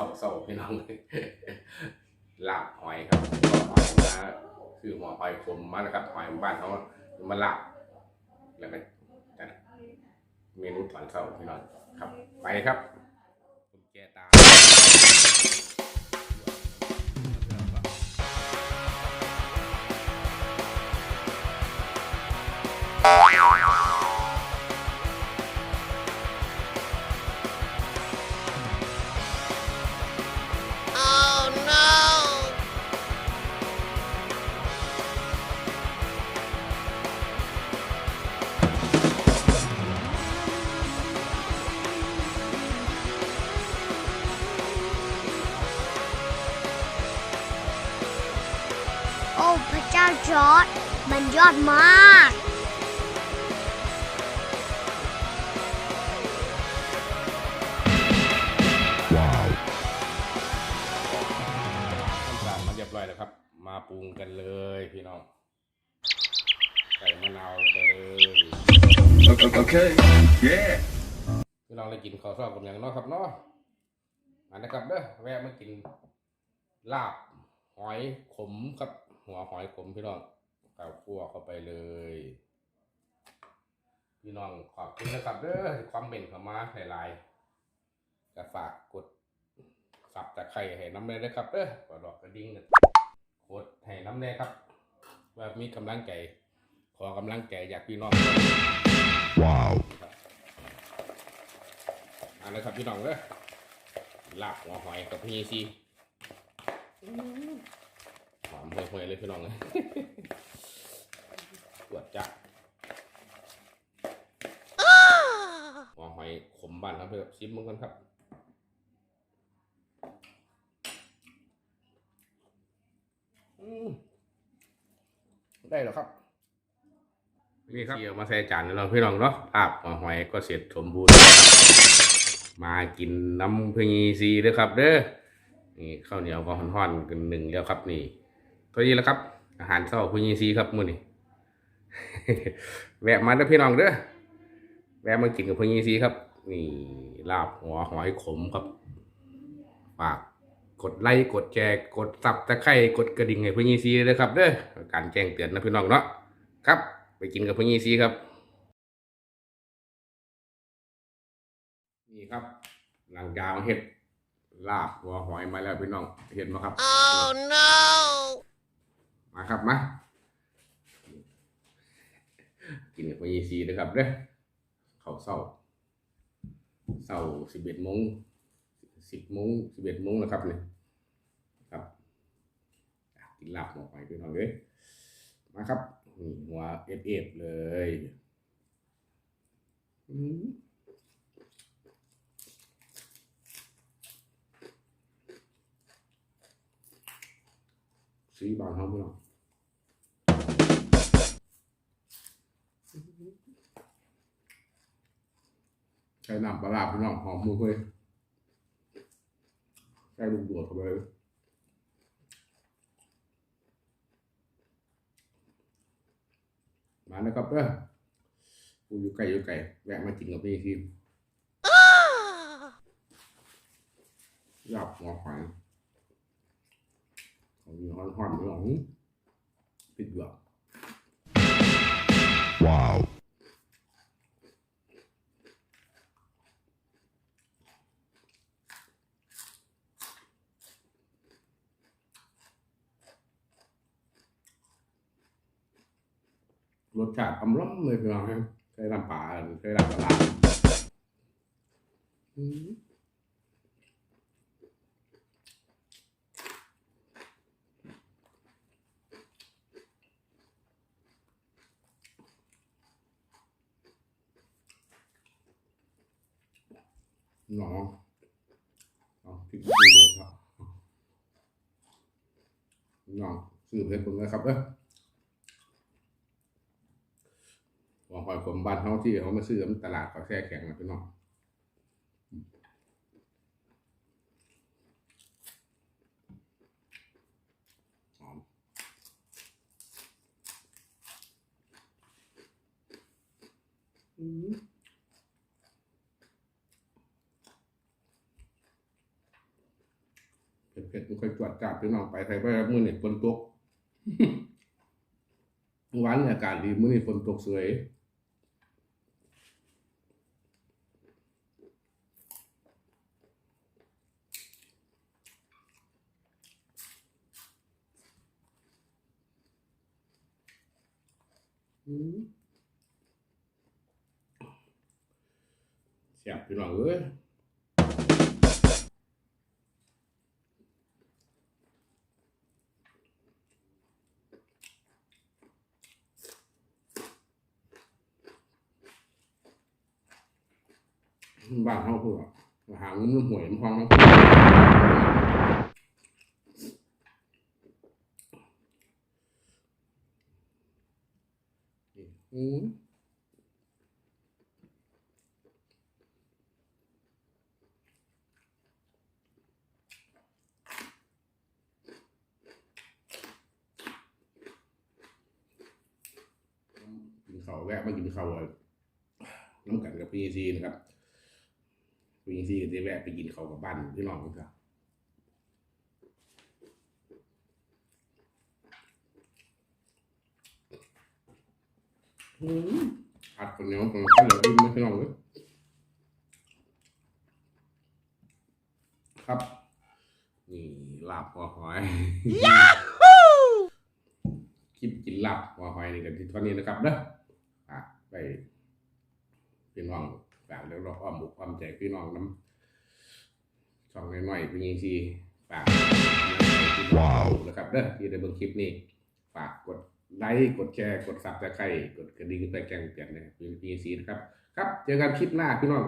ข้าวเศร้าพี่น้องลาบหอยครับหอยมาคือหัวหอยขมมาแล้วครับหอยบ้านเขามาลาบแล้วก็เมนูตอนเช้าพี่น้องครับ ไปครับคุณแจตา จ้าจอร์ดมันยอดมากทำการมาเรียบร้อยแล้วครับ มาปรุงกันเลยพี่น้อง ใส่มะนาวไปเลย Okay. Yeah. พี่น้องได้กินข้าวซอยกับอย่างเนาะครับเนาะมานะครับเด้อแวะมากินลาบหอยขมครับ หัวหอยขมพี่น้องข้าวคั่วเข้าไปเลย พี่น้องขอบคุณนะครับเด้อที่ความเม่นเข้ามาหลายๆก็ฝากกดสับตะไคร้ให้น้ำเลยนะครับเด้อกดดอกกระดิ่งกันกดให้น้ำเลยครับ ว่ามีกำลังใจขอกำลังใจจากพี่น้อง Wow. เอันนะครับพี่น้องเด้อลาบหัวหอยกับพี่ซีหอม ห่วยๆเลยพี่น้องเลยปวดจัดหัวหอยขมบ้านครับเพื่อนชิมมึงกันครับอืมได้แล้วครับ นี่ครับเกี่ยวมาใส่จานแล้วพี่น้องเนาะลาบหัวหอยก็เสร็จสมบูรณ์แล้วครับมากินน้ำพึ่งซีเด้อครับ เด้อนี่ข้าวเหนียวก็ห่อนๆกันหนึ่งแล้วครับนี่ เท่านี้แหล้วครับ อาหารเช้าพึ่งซีครับมื้อนี้แวะมาเด้อพี่น้องเด้อแวะมากินกับพึ่งซีครับ นี่ลาบหัวหอยขมครับฝากกดไลค์กดแชร์กดซับตะไคร้กดกระดิ่งให้พึ่งซีเลยครับเด้อการแจ้งเตือนนะพี่น้องเนาะครับ ไปกินกับพึ่งซีครับนี่ครับหลังยาวเห็ดลาบหัวหอยมาแล้วพี่น้องเห็นไหมครับ Oh no มาครับมากินกับยี่ซีนะครับเด้อเขาวเศร้าเศร้าสิบเอ็ดโมงสิบโมงสิบเอ็ดโมงแล้วครับเนี่ยครับกินหลาบหัวหอยพี่น้องเลยมาครับนี่หัวเอฟเอฟเลย อืม สีบานเขาพี่น้องใช้น้ำปลาร้าพี่น้องหอมมือเลยใส่ลูกโดดเข้าไปเลยมานะครับเด้อกูอยู่ไกลอยู่ไกลแวะมากินกับพี่ทีหลับหัวหอย ของมีฮ้อนฮ้อนๆหลงปิดเหลือก Wow. รสชาติอำล้ำเลยพี่น้องครับเคยทำป่าเคยทำปลา หนอเอาพริกดูโดดครับหนอซื้อเพชรผมนะครับเด้อหัวหอยขมบ้านเขาที่เขามาซื้อมันตลาดเขาแช่แข็งนะพี่น้องหอม อืมไม่ค่อยจวดจ้าดพี่น้องไปใครไปมือนี่ฝนตกเมื่อวานอากาศดีมือนี้ฝนตกสวยเสียบพี่น้องเอ้ย บ้านเขาพูดอะหาเงินหวยมันพองมันอืมกินข้าวแวะมากินข้าวน้ำกันกับพีซีนะครับ พีซีก็จะแวะไปกินข้าวกับบ้านพี่น้องนะครับอืมอัดคนเหนียวตรงข้าวเหนียวอิ่มไม่พี่น้องเลยครับ นี่ลาบหัวหอยคลิปกินลาบหัวหอยนี่กันที่ตอนนี้นะครับเด้ออะไปพี่น้อง ฝากแล้วเราอ้อมบุกอ้อมใจพี่น้องน้ำช่องน้อยๆเป็นยังซีฝากว้าวนะครับเด้อที่ได้เบิ่งคลิปนี้ฝากกดไลค์กดแชร์กดซับสไครต์กดกระดิ่งเพื่อแจ้งเตือนนะครับเป็นพีซีนะครับ ครับเจอกันคลิปหน้าพี่น้อง